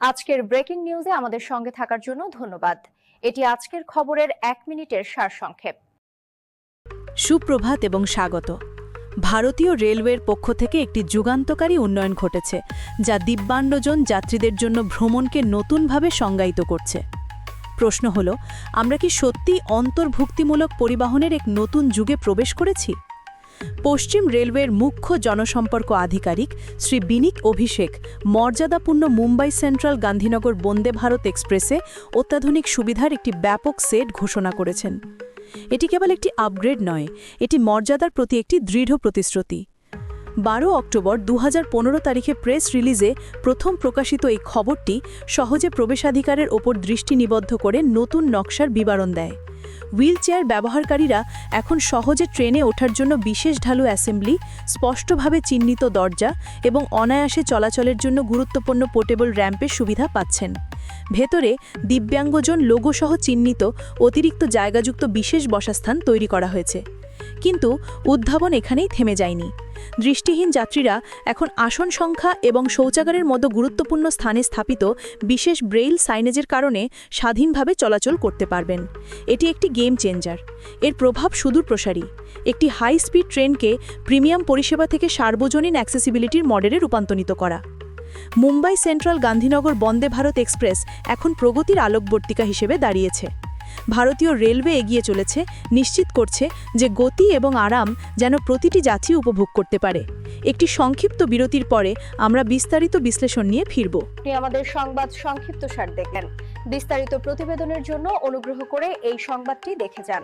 আজকের ব্রেকিং নিউজে আমাদের সঙ্গে থাকার জন্য ধন্যবাদ। এটি আজকের খবরের এক মিনিটের সারসংক্ষেপ। সুপ্রভাত এবং স্বাগত। ভারতীয় রেলওয়ের পক্ষ থেকে একটি যুগান্তকারী উন্নয়ন ঘটেছে, যা দিব্যান্ডজন যাত্রীদের জন্য ভ্রমণকে নতুনভাবে সংজ্ঞায়িত করছে। প্রশ্ন হল, আমরা কি সত্যি অন্তর্ভুক্তিমূলক পরিবহনের এক নতুন যুগে প্রবেশ করেছি? পশ্চিম রেলওয়ের মুখ্য জনসম্পর্ক আধিকারিক শ্রী বিনিক অভিষেক মর্যাদাপূর্ণ মুম্বাই সেন্ট্রাল গান্ধীনগর বন্দে ভারত এক্সপ্রেসে অত্যাধুনিক সুবিধার একটি ব্যাপক সেট ঘোষণা করেছেন। এটি কেবল একটি আপগ্রেড নয়, এটি মর্যাদার প্রতি একটি দৃঢ় প্রতিশ্রুতি। বারো অক্টোবর দু হাজার পনেরো তারিখে প্রেস রিলিজে প্রথম প্রকাশিত এই খবরটি সহজে প্রবেশাধিকারের ওপর দৃষ্টি নিবদ্ধ করে নতুন নকশার বিবরণ দেয়। হুইলচেয়ার ব্যবহারকারীরা এখন সহজে ট্রেনে ওঠার জন্য বিশেষ ঢালু অ্যাসেম্বলি, স্পষ্টভাবে চিহ্নিত দরজা এবং অনায়াসে চলাচলের জন্য গুরুত্বপূর্ণ পোর্টেবল র্যাম্পের সুবিধা পাচ্ছেন। ভেতরে দিব্যাঙ্গজন লোগোসহ চিহ্নিত অতিরিক্ত জায়গাযুক্ত বিশেষ বসাস্থান তৈরি করা হয়েছে। কিন্তু উদ্ভাবন এখানেই থেমে যায়নি। দৃষ্টিহীন যাত্রীরা এখন আসন সংখ্যা এবং শৌচাগারের মতো গুরুত্বপূর্ণ স্থানে স্থাপিত বিশেষ ব্রেইল সাইনেজের কারণে স্বাধীনভাবে চলাচল করতে পারবেন। এটি একটি গেম চেঞ্জার। এর প্রভাব সুদূর প্রসারী। একটি হাই স্পিড ট্রেনকে প্রিমিয়াম পরিষেবা থেকে সার্বজনীন অ্যাক্সেসিবিলিটির মডেলে রূপান্তরিত করা। মুম্বাই সেন্ট্রাল গান্ধীনগর বন্দে ভারত এক্সপ্রেস এখন প্রগতির আলোকবর্তিকা হিসেবে দাঁড়িয়েছে। ভারতীয় রেলওয়ে এগিয়ে চলেছে নিশ্চিত করছে যে গতি এবং আরাম যেন প্রতিটি যাত্রী উপভোগ করতে পারে। একটি সংক্ষিপ্ত বিরতির পরে আমরা বিস্তারিত বিশ্লেষণ নিয়ে ফিরব। আমাদের সংবাদ সংক্ষিপ্ত সার দেখলেন। বিস্তারিত প্রতিবেদনের জন্য অনুগ্রহ করে এই সংবাদটি দেখে যান।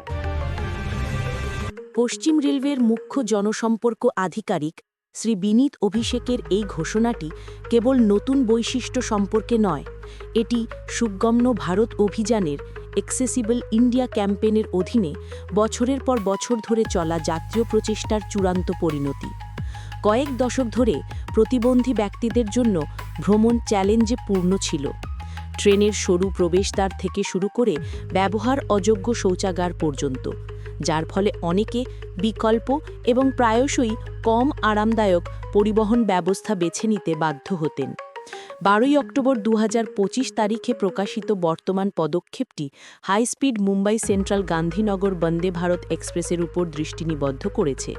পশ্চিম রেলওয়ের মুখ্য জনসম্পর্ক আধিকারিক শ্রী বিনীত অভিষেকের এই ঘোষণাটি কেবল নতুন বৈশিষ্ট্য সম্পর্কে নয়, এটি সুগম্য ভারত অভিযানের এক্সেসিবল ইন্ডিয়া ক্যাম্পেনের অধীনে বছরের পর বছর ধরে চলা জাতীয় প্রচেষ্টার চূড়ান্ত পরিণতি। কয়েক দশক ধরে প্রতিবন্ধী ব্যক্তিদের জন্য ভ্রমণ চ্যালেঞ্জে পূর্ণ ছিল। ট্রেনের সরু প্রবেশদ্বার থেকে শুরু করে ব্যবহার অযোগ্য শৌচাগার পর্যন্ত। যার ফলে অনেকে বিকল্প এবং প্রায়শই কম আরামদায়ক পরিবহন ব্যবস্থা বেছে নিতে বাধ্য হতেন। বারোই অক্টোবর দু হাজার পঁচিশ তারিখে প্রকাশিত বর্তমান পদক্ষেপটি high speed Mumbai central Gandhinagar Vande Bharat এক্সপ্রেসের উপর দৃষ্টি নিবদ্ধ করেছে।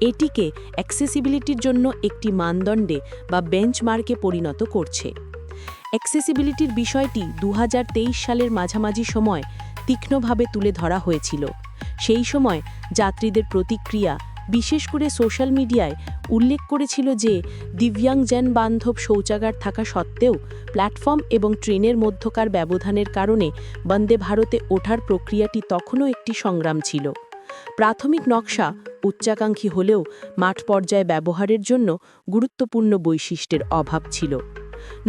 এটিকে অ্যাক্সেসিবিলিটির জন্য একটি মানদণ্ডে বা বেঞ্চমার্কে পরিণত করছে। অ্যাক্সেসিবিলিটির বিষয়টি দু হাজার তেইশ সালের মাঝামাঝি সময় তীক্ষ্ণভাবে তুলে ধরা হয়েছিল। সেই সময় যাত্রীদের প্রতিক্রিয়া, বিশেষ করে সোশ্যাল মিডিয়ায় উল্লেখ করেছিল যে দিব্যাংজন বান্ধব শৌচাগার থাকা সত্ত্বেও প্ল্যাটফর্ম এবং ট্রেনের মধ্যকার ব্যবধানের কারণে বন্দে ভারতে ওঠার প্রক্রিয়াটি তখনও একটি সংগ্রাম ছিল। প্রাথমিক নকশা উচ্চাকাঙ্ক্ষী হলেও মাঠ পর্যায়ে ব্যবহারের জন্য গুরুত্বপূর্ণ বৈশিষ্ট্যের অভাব ছিল।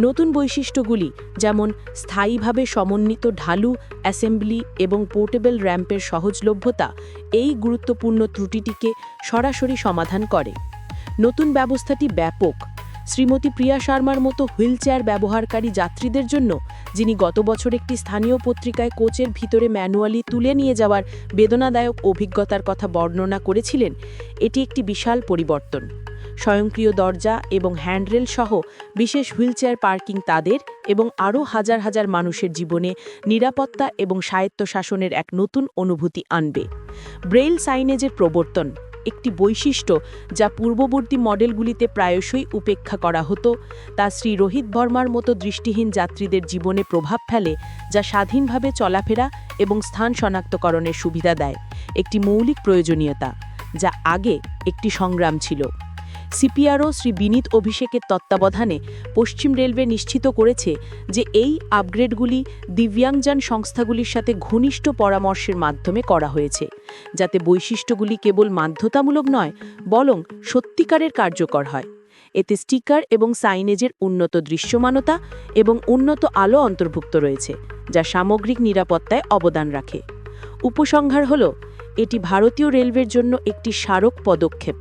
নতুন বৈশিষ্ট্যগুলি, যেমন স্থায়ীভাবে সমন্বিত ঢালু, অ্যাসেম্বলি এবং পোর্টেবল র্যাম্পের সহজলভ্যতা, এই গুরুত্বপূর্ণ ত্রুটিটিকে সরাসরি সমাধান করে। নতুন ব্যবস্থাটি ব্যাপক। শ্রীমতী প্রিয়া শর্মার মতো হুইলচেয়ার ব্যবহারকারী যাত্রীদের জন্য, যিনি গত বছর একটি স্থানীয় পত্রিকায় কোচের ভিতরে ম্যানুয়ালি তুলে নিয়ে যাওয়ার বেদনাদায়ক অভিজ্ঞতার কথা বর্ণনা করেছিলেন, এটি একটি বিশাল পরিবর্তন। স্বয়ংক্রিয় দরজা এবং হ্যান্ডরেল সহ বিশেষ হুইলচেয়ার পার্কিং তাদের এবং আরও হাজার হাজার মানুষের জীবনে নিরাপত্তা এবং স্বায়ত্তশাসনের এক নতুন অনুভূতি আনবে। ব্রেইল সাইনেজের প্রবর্তন, একটি বৈশিষ্ট্য যা পূর্ববর্তী মডেলগুলিতে প্রায়শই উপেক্ষা করা হতো, তা শ্রী রোহিত বর্মার মতো দৃষ্টিহীন যাত্রীদের জীবনে প্রভাব ফেলে যা স্বাধীনভাবে চলাফেরা এবং স্থান শনাক্তকরণের সুবিধা দেয়, একটি মৌলিক প্রয়োজনীয়তা যা আগে একটি সংগ্রাম ছিল। সিপিআরও শ্রী বিনীত অভিষেকের তত্ত্বাবধানে পশ্চিম রেলওয়ে নিশ্চিত করেছে যে এই আপগ্রেডগুলি দিব্যাংজন সংস্থাগুলির সাথে ঘনিষ্ঠ পরামর্শের মাধ্যমে করা হয়েছে, যাতে বৈশিষ্ট্যগুলি কেবল বাধ্যতামূলক নয়, বরং সত্যিকারের কার্যকর হয়। এতে স্টিকার এবং সাইনেজের উন্নত দৃশ্যমানতা এবং উন্নত আলো অন্তর্ভুক্ত রয়েছে, যা সামগ্রিক নিরাপত্তায় অবদান রাখে। উপসংহার হল, এটি ভারতীয় রেলওয়ের জন্য একটি স্মারক পদক্ষেপ।